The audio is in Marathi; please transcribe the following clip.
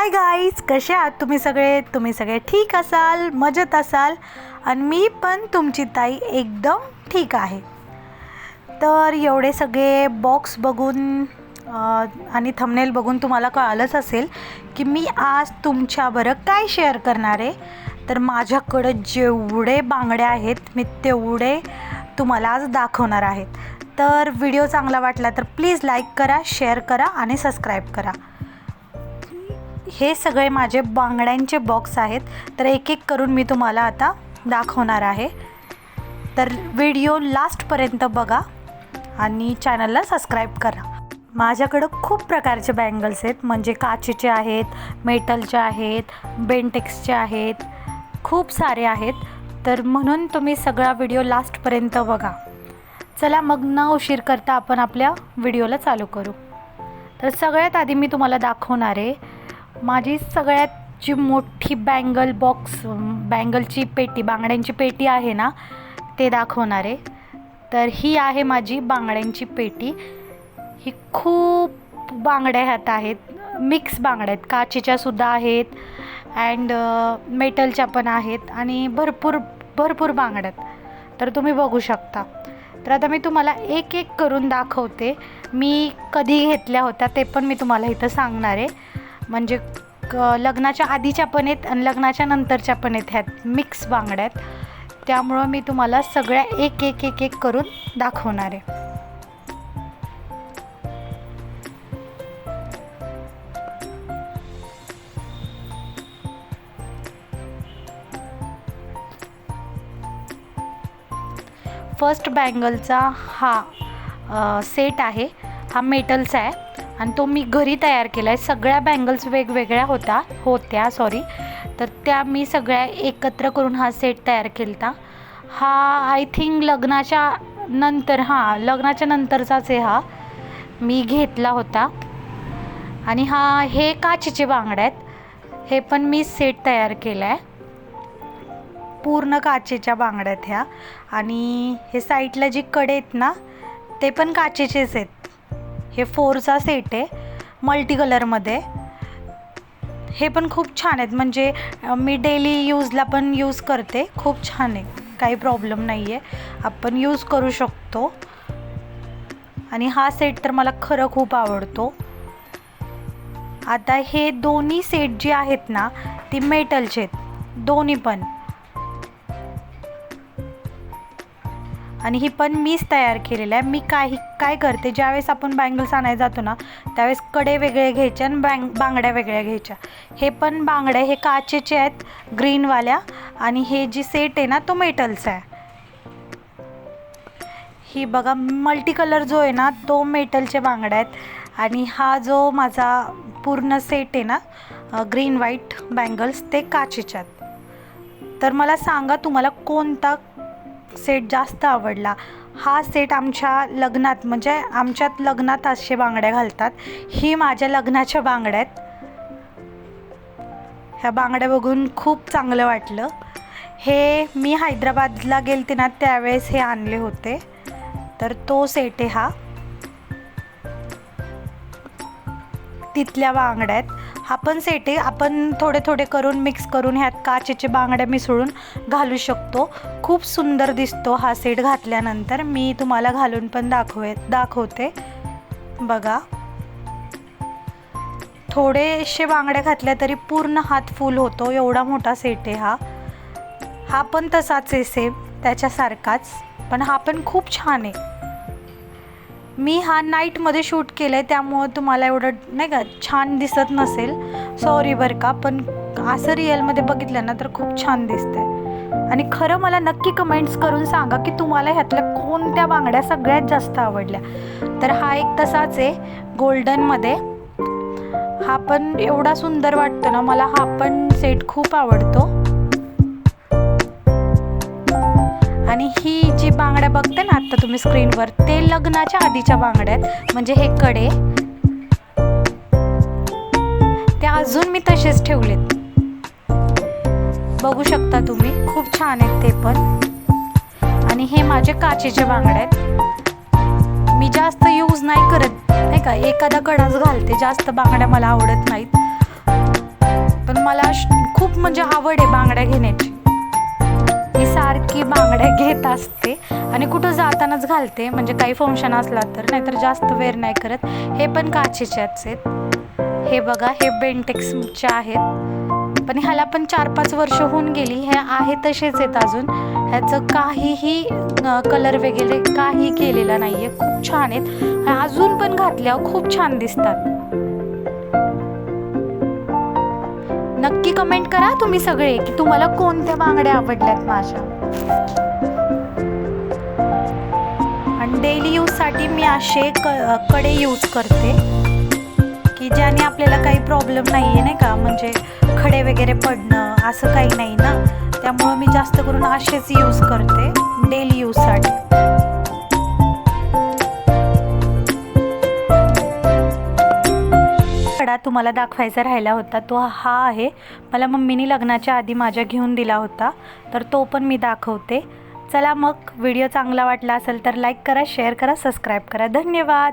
हाय गाईज कसे आहात तुम्ही सगळे? तुम्ही सगळे ठीक असाल? मजेत असाल? आणि मी पण तुमची ताई एकदम ठीक आहे. तर एवढे सगळे बॉक्स बघून आणि थंबनेल बघून तुम्हाला कळालंच असेल की मी आज तुमच्याबरं काय शेअर करणार आहे. तर माझ्याकडं जेवढे बांगड्या आहेत मी तेवढे तुम्हाला आज दाखवणार आहेत. तर व्हिडिओ चांगला वाटला तर प्लीज लाईक करा शेअर करा आणि सबस्क्राईब करा. हे सगळे माझे बांगड्यांचे बॉक्स आहेत. तर एक एक करून मी तुम्हाला आता दाखवणार आहे. तर व्हिडिओ लास्टपर्यंत बघा आणि चॅनलला सबस्क्राईब करा. माझ्याकडं खूप प्रकारचे बँगल्स आहेत. म्हणजे काचेचे आहेत मेटलचे आहेत बेंटेक्सचे आहेत. खूप सारे आहेत. तर म्हणून तुम्ही सगळा व्हिडिओ लास्टपर्यंत बघा. चला मग न उशीर करता आपण आपल्या व्हिडिओला चालू करू. तर सगळ्यात आधी मी तुम्हाला दाखवणार आहे. माझी सगळ्यात जी मोठी बँगल बॉक्स बँगलची पेटी बांगड्यांची पेटी आहे ना ते दाखवणार आहे. तर ही आहे माझी बांगड्यांची पेटी. ही खूप बांगड्या ह्यात आहेत. मिक्स बांगड्या आहेत. काचेच्यासुद्धा आहेत अँड मेटलच्या पण आहेत आणि भरपूर भरपूर बांगड्या आहेत. तर तुम्ही बघू शकता. तर आता मी तुम्हाला एक एक करून दाखवते. मी कधी घेतल्या होत्या ते पण मी तुम्हाला इथं सांगणार आहे. म्हणजे क लग्नाच्या आधीच्या पण आहेत आणि लग्नाच्या नंतरच्या पण आहेत ह्यात मिक्स बांगड्या आहेत. त्यामुळं मी तुम्हाला सगळ्या एक एक एक एक करून दाखवणार आहे. फर्स्ट बँगलचा हा सेट आहे. हा मेटलचा आहे. आणि तो मी घरी तयार केला आहे सगळ्या बँगल्स वेगवेगळ्या होता होत्या सॉरी तर त्या मी सगळ्या एकत्र करून हा सेट तयार केला हा आय थिंक लग्नाच्या नंतर हां लग्नाच्या नंतरचाच आहे हा. मी घेतला होता. आणि हा हे काचेचे बांगड्या आहेत. हे पण मी सेट तयार केला आहे पूर्ण काचेच्या बांगड्यात ह्या. आणि हे साईडला जी कडे आहेत ना ते पण काचेचेच आहेत. हे फोरचा सेट आहे मल्टी कलरमध्ये हे पण खूप छान आहेत. म्हणजे मी डेली यूजला पण यूज करते. खूप छान आहे. काही प्रॉब्लेम नाही आहे आपण यूज करू शकतो. आणि हा सेट तर मला खरं खूप आवडतो. आता हे दोन्ही सेट जे आहेत ना ती मेटलचे आहेत. दोन्ही पण. आणि ही पण मीच तयार केलेलं आहे. मी काही काय करते ज्यावेळेस आपण बँगल्स आणायला जातो ना त्यावेळेस कडे वेगळे घ्यायचे आणि बँग बांगड्या वेगळ्या घ्यायच्या. हे पण बांगड्या हे काचेचे आहेत ग्रीनवाल्या. आणि हे जी सेट आहे ना तो मेटलचा आहे. ही बघा मल्टी कलर जो आहे ना तो मेटलचे बांगड्या आहेत. आणि हा जो माझा पूर्ण सेट आहे ना ग्रीन व्हाईट बँगल्स ते काचेच्या आहेत. तर मला सांगा तुम्हाला कोणता सेट जास्त आवडला. हा सेट आमच्या लग्नात म्हणजे आमच्यात लग्नात असे बांगड्या घालतात. ही माझ्या लग्नाच्या बांगड्या आहेत. ह्या बांगड्या बघून खूप चांगलं वाटलं. हे मी हैदराबादला गेलते ना त्यावेळेस हे आणले होते. तर तो सेट आहे हा. तिथल्या बांगड्या आहेत. हा पण सेट आहे आपण थोडे थोडे करून मिक्स करून ह्यात काचेचे बांगड्या मिसळून घालू शकतो. खूप सुंदर दिसतो हा सेट घातल्यानंतर. मी तुम्हाला घालून पण दाखवे दाखवते. बघा. थोडेसे बांगड्या घातल्या तरी पूर्ण हात फुल होतो. एवढा मोठा सेट आहे हा. हा पण तसाच आहे सेम त्याच्यासारखाच. पण हा पण खूप छान आहे. मी हा नाईटमध्ये शूट केलं आहे त्यामुळं तुम्हाला एवढं नाही का छान दिसत नसेल. सॉरी बरं का पण असं रिअलमध्ये बघितलं ना तर खूप छान दिसतंय. आणि खरं मला नक्की कमेंट्स करून सांगा की तुम्हाला ह्यातल्या कोणत्या बांगड्या सगळ्यात जास्त आवडल्या. तर हा एक तसाच आहे गोल्डनमध्ये हा पण एवढा सुंदर वाटतो ना मला हा पण सेट खूप आवडतो. आणि ही जी बांगड्या बघते ना आता तुम्ही स्क्रीनवर ते लग्नाच्या आधीच्या बांगड्या आहेत. म्हणजे हे कडे. ते अजून मी तसेच ठेवलेत. बघू शकता तुम्ही खूप छान आहेत ते पण. आणि हे माझे काचेचे बांगड्या आहेत. मी जास्त यूज नाही करत नाही का? एखादा कडाच घालते जास्त बांगड्या मला आवडत नाहीत. पण मला खूप म्हणजे आवड आहे बांगड्या घेण्याची. मी सारखी बांगड्या घेत असते आणि कुठं जातानाच घालते. म्हणजे काही फंक्शन असला तर. नाहीतर जास्त वेअर नाही करत. हे पण काचेच्याच आहेत. हे बघा हे बेंटेक्सचे आहेत. पण ह्याला पण चार पाच वर्ष होऊन गेली. हे आहे तसेच आहेत अजून. ह्याचं काहीही कलर वगैरे काही केलेलं नाही आहे खूप छान आहेत. अजून पण घातल्यावर खूप छान दिसतात. नक्की कमेंट करा तुम्ही सगळे की तुम्हाला कोणत्या बांगड्या आवडल्यात माझ्या. आणि डेली यूजसाठी मी असे क कडे यूज करते की ज्याने आपल्याला काही प्रॉब्लेम नाही आहे नाही का? म्हणजे खडे वगैरे पडणं असं काही नाही ना? त्यामुळं मी जास्त करून असेच यूज करते डेली यूजसाठी तुम्हाला दाखवायचा राहिला होता तो हा आहे. मला मम्मीनी लग्नाच्या आधी माझ्या घेऊन दिला होता तर तो पण मी दाखवते. चला मग व्हिडिओ चांगला वाटला असेल तर लाईक करा शेअर करा सबस्क्राईब करा. धन्यवाद!